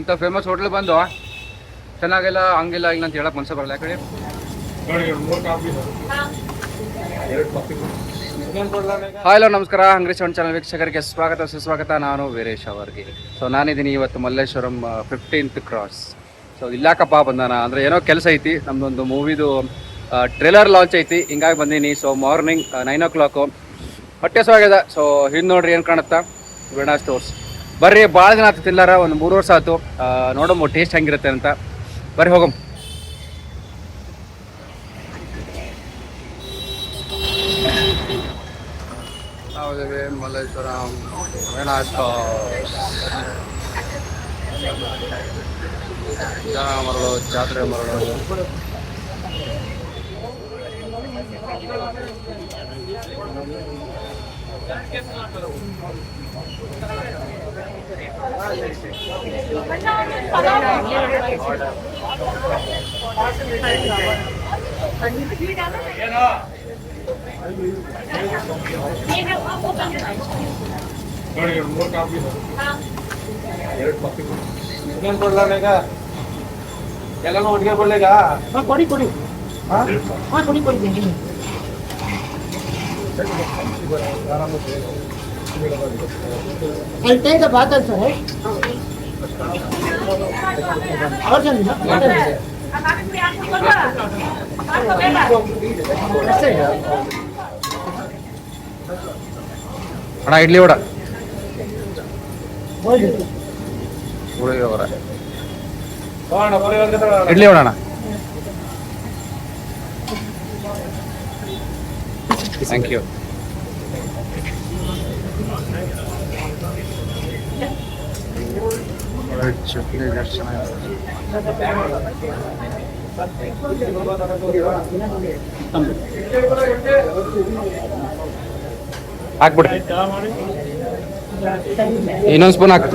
ಇಂಥ famous hotel ಬಂದು ಚೆನ್ನಾಗಿಲ್ಲ ಹಂಗಿಲ್ಲ ಇಲ್ಲ ಅಂತ ಹೇಳಕ್ ಮನ್ಸ ಬರಲ್ಲ ಯಾಕಡೆ? ಹಾಯ್ ಹಲೋ ನಮಸ್ಕಾರ. ಅಂಗ್ರಿ ಸೌಂಡ್ ಚಾನಲ್ ವೀಕ್ಷಕರಿಗೆ ಸ್ವಾಗತ. ಸುಸ್ವಾಗತ. ನಾನು ವೀರೇಶ್ ಅವರಿಗೆ. ಸೊ ನಾನಿದ್ದೀನಿ ಇವತ್ತು ಮಲ್ಲೇಶ್ವರಂ ಫಿಫ್ಟೀನ್ತ್ ಕ್ರಾಸ್ ಸೊ ಇಲ್ಲಾಕಪ್ಪ ಬಂದಾನ. ಅಂದ್ರೆ ಏನೋ ಕೆಲಸ ಐತಿ. ನಮ್ದೊಂದು ಮೂವಿದು ಟ್ರೇಲರ್ ಲಾಂಚ್ ಐತಿ. ಹಿಂಗಾಗಿ ಬಂದೀನಿ. So morning nine o'clock ಹೊಟ್ಟೆ ಸ್ವಾಗದ ಸೊ ಹಿಂದೆ ನೋಡ್ರಿ ಏನು ಕಾಣುತ್ತಾ? ವೀಣಾ ಸ್ಟೋರ್ಸ್ ಬರ್ರಿ ಭಾಳ ದಿನ ಆತು ತಿಲ್ಲಾರ, ಒಂದು ಮೂರು ವರ್ಷ ಆಯ್ತು ನೋಡಮ್ಮ ಟೇಸ್ಟ್ ಹೆಂಗಿರುತ್ತೆ ಅಂತ. ಬರ್ರಿ, ಹೋಗಮ್. ನಾವಿದ್ದೇವೆ ಮರಳು, ಜಾತ್ರೆ ಸ್ಟೋರ್ಸ್ ಜನ ಮರಳು ಜಾತ್ರೆ ಮರಳು ಇನ್ನೇನ್ ಕೊಡ್ಲಾರ ಈಗ ಎಲ್ಲಾನು ಒಟ್ಟಿಗೆ ಕೊಡ್ಲೇಗ ಹಾ ಕೊಡಿ ಕೊಡಿ ಹಾ ಕೊಡಿ ಕೊಡಿ I'll take the bottle, sir. और चलिए ना बॉटल है அடா இட்லி வடை உடைய வர இட்லி வடை தேங்க்யூ ಚಟ್ನಿ ಹಾಕ್ಬಿಡ್ರಿ. ಇನ್ನೊಂದು ಸ್ಪೂನ್ ಹಾಕ್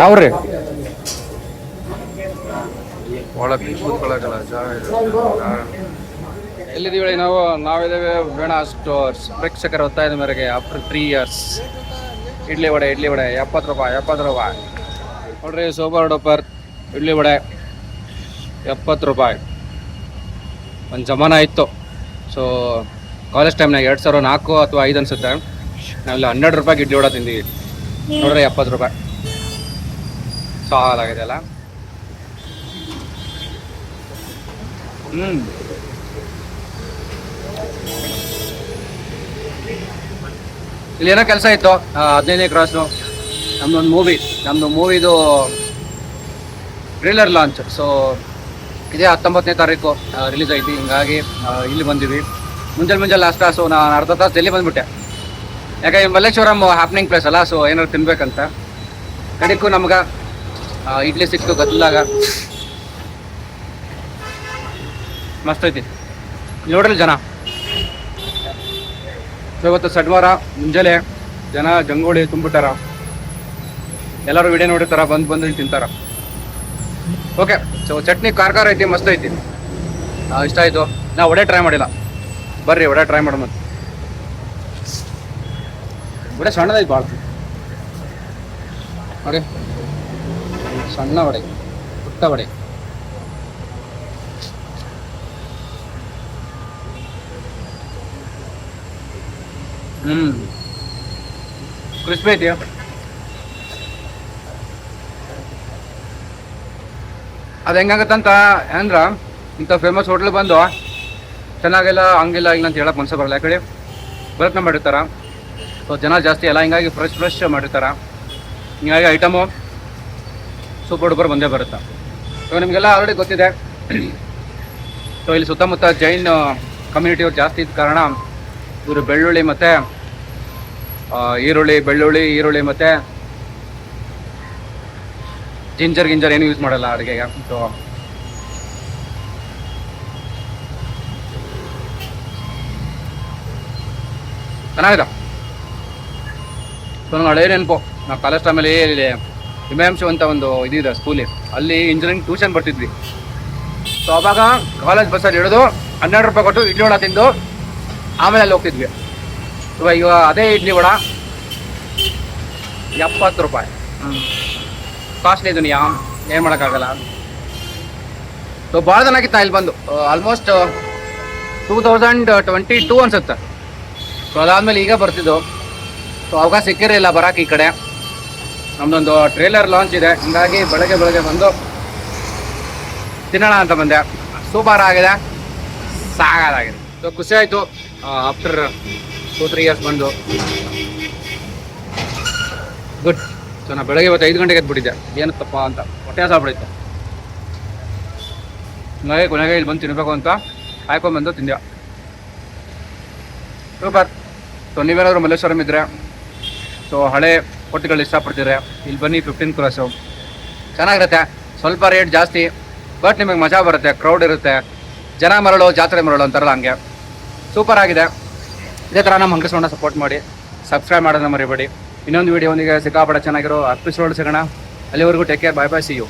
ಯಾವ್ರಿ? ಒಳಗೆ ಕೂತ್ಕೊಳ್ಳೋಕಲ್ಲ ಜಾಗ ಎಲ್ಲಿದ್ದೀವಿ ನಾವು? ನಾವಿದ್ದೇವೆ ವೀಣಾ ಸ್ಟೋರ್ಸ್ ಪ್ರೇಕ್ಷಕರ ಒತ್ತಾಯದ ಮೇರೆಗೆ after three years idli vada idli vada. ಎಪ್ಪತ್ತು ರೂಪಾಯಿ ಎಪ್ಪತ್ತು ರೂಪಾಯಿ. ನೋಡ್ರಿ, ಸೂಪರ್ ಡೂಪರ್. ಇಡ್ಲಿ ವಡೆ, ಎಪ್ಪತ್ತು ರೂಪಾಯಿ. ಒಂದು ಜಮಾನ ಇತ್ತು. ಸೊ ಕಾಲೇಜ್ ಟೈಮ್ನಾಗ ಎರಡು ಸಾವಿರ ನಾಲ್ಕು ಅಥವಾ ಐದು ಅನಿಸುತ್ತೆ. ನಾವೆಲ್ಲ ಹನ್ನೆರಡು ರೂಪಾಯಿಗೆ ಇಡ್ಲಿ ವಡೆ ತಿಂದೀವಿ. ನೋಡ್ರಿ, ಎಪ್ಪತ್ತು ರೂಪಾಯಿ. ಸಾಲಾಗಿದೆ ಅಲ್ಲ? ಹ್ಞೂ ಇಲ್ಲಿ ಏನೋ ಕೆಲಸ ಇತ್ತು ಹದಿನೈದನೇ ಕ್ರಾಸು ನಮ್ದೊಂದು ಮೂವಿ ನಮ್ಮದು ಮೂವಿದು ಟ್ರೇಲರ್ ಲಾಂಚ್ ಸೊ ಇದೇ ಹತ್ತೊಂಬತ್ತನೇ ತಾರೀಕು ರಿಲೀಸ್ ಐತಿ, ಹಿಂಗಾಗಿ ಇಲ್ಲಿ ಬಂದಿವಿ. ಮುಂಜಾನೆ ಮುಂಜಾನೆ ಲಾಸ್ಟ್ ಸೊ ನಾನು ಅರ್ಧ ತಾಸು ಡೆಲ್ಲಿ ಬಂದ್ಬಿಟ್ಟೆ. ಯಾಕೆ ಮಲ್ಲೇಶ್ವರಂ ಹ್ಯಾಪ್ನಿಂಗ್ ಪ್ಲೇಸ್ ಅಲ್ಲ ಸೊ ಏನಾದ್ರು ತಿನ್ಬೇಕಂತ. ಕಡೆಗೂ ನಮ್ಗೆ ಇಡ್ಲಿ ಸಿಕ್ತು ಗದ್ದಲಾಗ ಮಸ್ತ್ ಐತಿ. ನೋಡ್ರಿ ಜನ. ಸೊ ಇವತ್ತು ಸಡ್ವಾರ, ಮುಂಜಾನೆ ಜನ ಜಂಗೋಳಿ ತುಂಬಿಟ್ಟಾರ. ಎಲ್ಲರೂ ವಿಡಿಯೋ ನೋಡಿರ್ತಾರ, ಬಂದು ಬಂದು ತಿಂತಾರ. ಓಕೆ ಸೊ ಚಟ್ನಿ ಖಾರ ಐತಿ, ಮಸ್ತ್ ಐತಿ. ಇಷ್ಟ ಆಯಿತು. ನಾ ವಡೆ ಟ್ರೈ ಮಾಡಿಲ್ಲ. ಬರ್ರಿ, ವಡೆ ಟ್ರೈ ಮಾಡೋಣ ಒಡೆ ಸಣ್ಣದೈತಿ ಭಾಳ ನೋಡಿ. ಸಣ್ಣ ವಡೆ, ಪುಟ್ಟ ವಡೆ. ಹ್ಮ್. ಕ್ರಿಸ್ಪಿ ಅದು ಹೆಂಗಾಗತ್ತಂತ ಅಂದ್ರೆ ಇಂಥ ಫೇಮಸ್ ಹೋಟ್ಲ್ ಬಂದು ಚೆನ್ನಾಗಿಲ್ಲ, ಹಂಗಿಲ್ಲ, ಇಲ್ಲ ಅಂತ ಹೇಳಕ್ ಮನಸ್ಸು ಬರಲ್ಲ. ಯಾಕಡೆ? ಪ್ರಯತ್ನ ಮಾಡಿರ್ತಾರ. ಸೊ ಜನ ಜಾಸ್ತಿ ಎಲ್ಲ ಹಿಂಗಾಗಿ ಫ್ರೆಶ್ ಫ್ರೆಶ್ ಮಾಡಿರ್ತಾರ. ಹಿಂಗಾಗಿ ಐಟಮು ಸೂಪರ್ ಡೂಪರ್ ಬಂದೇ ಬರುತ್ತೆ. ಸೊ ನಿಮಗೆಲ್ಲ ಆಲ್ರೆಡಿ ಗೊತ್ತಿದೆ. ಸೊ ಇಲ್ಲಿ ಸುತ್ತಮುತ್ತ ಜೈನ್ ಕಮ್ಯುನಿಟಿಯವ್ರು ಜಾಸ್ತಿ ಇದ್ದ ಕಾರಣ ಇವರು ಬೆಳ್ಳುಳ್ಳಿ ಮತ್ತೆ ಈರುಳ್ಳಿ, ಬೆಳ್ಳುಳ್ಳಿ, ಈರುಳ್ಳಿ ಮತ್ತೆ ಜಿಂಜರ್ ಗಿಂಜರ್ ಏನು ಯೂಸ್ ಮಾಡಲ್ಲ ಅಡುಗೆಗೆ. ಸೊ ಚೆನ್ನಾಗಿದೆ. ಸೊ ನಂಗೆ ಹಳೇ ನೆನಪು ನಾ ಕಾಲೇಜ್ ಟೈಮಲ್ಲಿ ಇಲ್ಲಿ ಹಿಮಾಂಶು ಅಂತ ಒಂದು ಇದಿದೆ ಸ್ಕೂಲಿ. ಅಲ್ಲಿ ಇಂಜಿನಿಯರಿಂಗ್ ಟ್ಯೂಷನ್ ಬರ್ತಿದ್ವಿ. ಸೊ ಅವಾಗ ಕಾಲೇಜ್ ಬಸ್ಸಲ್ಲಿ ಹಿಡಿದು ಹನ್ನೆರಡು ರೂಪಾಯಿ ಕೊಟ್ಟು ಇಡ್ಲಿ ಒಳ ತಿಂದು ಆಮೇಲೆ ಅಲ್ಲಿ ಹೋಗ್ತಿದ್ವಿ. ಇವಾಗ ಇವಾಗ ಅದೇ ಇಡ್ಲಿ ವಡ ಎಪ್ಪತ್ತು ರೂಪಾಯಿ. ಕಾಸ್ಟ್ಲಿ ದುನಿಯಾ ಏನು ಮಾಡೋಕ್ಕಾಗಲ್ಲ. ಸೊ ಭಾಳ ನಾ ಇಲ್ಲಿ ಬಂದು. Almost two thousand twenty two ಅನ್ಸುತ್ತೆ. ಸೊ ಅದಾದ್ಮೇಲೆ ಈಗ ಬರ್ತಿದ್ದು. ಸೊ ಅವಕಾಶ ಸಿಕ್ಕಿರಲಿಲ್ಲ ಬರೋಕೆ ಈ ಕಡೆ. ನಮ್ಮದೊಂದು ಟ್ರೇಲರ್ ಲಾಂಚ್ ಇದೆ. ಹಿಂಗಾಗಿ ಬೆಳಗ್ಗೆ ಬೆಳಗ್ಗೆ ಬಂದು ತಿನ್ನೋಣ ಅಂತ ಬಂದೆ. ಸೂಪರ್ ಆಗಿದೆ. ಸಾಗಾದಾಗಿದೆ ಸೊ ಖುಷಿ ಆಯಿತು. ಆಫ್ಟರ್ ಟೂ ತ್ರೀ ಇಯರ್ಸ್ ಬಂದು. ಗುಡ್ ಸೊ ನಾ ಬೆಳಗ್ಗೆ ಇವತ್ತು ಐದು ಗಂಟೆಗೆ ಎದ್ಬಿಟ್ಟಿದ್ದೆ. ತಪ್ಪ ಅಂತ. ಹೊಟ್ಟೆ ಸಾಬಿಡುತ್ತೆ ಹಂಗಾಗಿ ಕೊನೆಗೆ ಇಲ್ಲಿ ಬಂದು ತಿನ್ನಬೇಕು ಅಂತ ಕಾಯ್ಕೊಂಡ್ಬಂದು ತಿಂದೆ. ಸೂಪರ್. ಸೊ ನೀವೇನಾದರೂ ಮಲ್ಲೇಶ್ವರಂ ಇದ್ದರೆ ಸೊ ಹಳೆ ಹೊಟ್ಟೆಗಳು ಇಷ್ಟಪಡ್ತಿದ್ರೆ, ಇಲ್ಲಿ ಬನ್ನಿ ಫಿಫ್ಟೀನ್ ಕ್ರಾಸು ಚೆನ್ನಾಗಿರುತ್ತೆ. ಸ್ವಲ್ಪ ರೇಟ್ ಜಾಸ್ತಿ ಬಟ್ ನಿಮಗೆ ಮಜಾ ಬರುತ್ತೆ ಕ್ರೌಡ್ ಇರುತ್ತೆ. ಜನ ಮರಳು, ಜಾತ್ರೆ ಮರಳು ಅಂತಾರಲ್ಲ ಹಂಗೆ. ಸೂಪರ್ ಆಗಿದೆ. ಇದೇ ಥರ ನಮ್ಮ ಅಂಕಸ್ಮಣ್ಣ ಸಪೋರ್ಟ್ ಮಾಡಿ ಸಬ್ಸ್ಕ್ರೈಬ್ ಮಾಡೋದನ್ನ ಮರಿಬೇಡಿ. ಇನ್ನೊಂದು ವೀಡಿಯೋ ಒಂದಿಗೆ ಸಿಕ್ಕಾಪಟ್ಟೆ ಚೆನ್ನಾಗಿರೋ ಅಪಿಸೋಡ್ ಸಿಗೋಣ. ಅಲ್ಲಿವರೆಗೂ take care bye bye see you